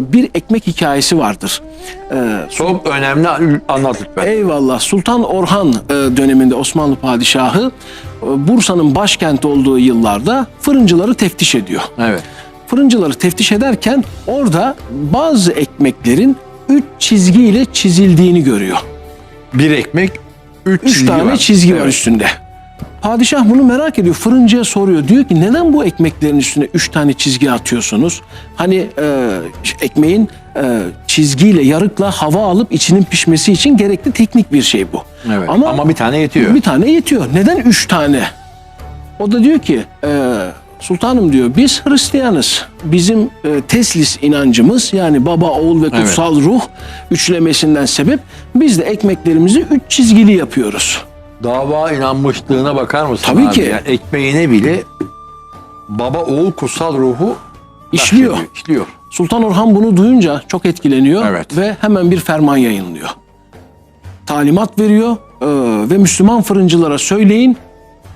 Bir ekmek hikayesi vardır. Ee, Çok önemli anlat lütfen. Eyvallah. Sultan Orhan e, döneminde Osmanlı padişahı e, Bursa'nın başkenti olduğu yıllarda fırıncıları teftiş ediyor. Evet. Fırıncıları teftiş ederken orada bazı ekmeklerin üç çizgiyle çizildiğini görüyor. Bir ekmek, üç, Üç çizgi tane var. çizgi var Evet. üstünde. Padişah bunu merak ediyor. Fırıncıya soruyor. Diyor ki neden bu ekmeklerin üstüne üç tane çizgi atıyorsunuz? Hani e, ekmeğin e, çizgiyle, yarıkla hava alıp içinin pişmesi için gerekli teknik bir şey bu. Evet. Ama, bir tane yetiyor. bir tane yetiyor. Neden üç tane? O da diyor ki e, sultanım diyor biz Hristiyanız. Bizim e, teslis inancımız yani baba, oğul ve kutsal ruh üçlemesinden sebep biz de ekmeklerimizi üç çizgili yapıyoruz. Dava inanmışlığına bakar mısın Tabii abi? ki. Yani ekmeğine bile baba oğul kutsal ruhu İşliyor. işliyor. Sultan Orhan bunu duyunca çok etkileniyor Evet. ve hemen bir ferman yayınlıyor. Talimat veriyor e, ve Müslüman fırıncılara söyleyin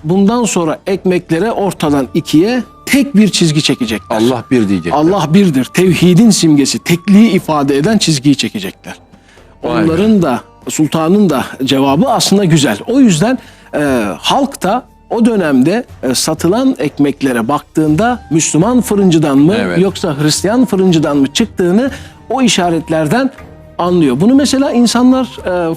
bundan sonra ekmeklere ortadan ikiye tek bir çizgi çekecekler. Allah bir diyecek. Allah birdir. Tevhidin simgesi, tekliği ifade eden çizgiyi çekecekler. Onların da sultanın da cevabı aslında güzel. O yüzden e, halk da o dönemde e, satılan ekmeklere baktığında Müslüman fırıncıdan mı Evet. yoksa Hristiyan fırıncıdan mı çıktığını o işaretlerden anlıyor. Bunu mesela insanlar e,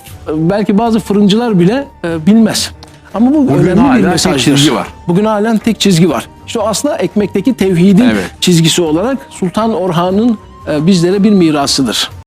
belki bazı fırıncılar bile e, bilmez. Ama bu Bugün önemli bir tek mesajdır. çizgi var. Bugün halen tek çizgi var. İşte aslında ekmekteki tevhidin Evet. çizgisi olarak Sultan Orhan'ın e, bizlere bir mirasıdır.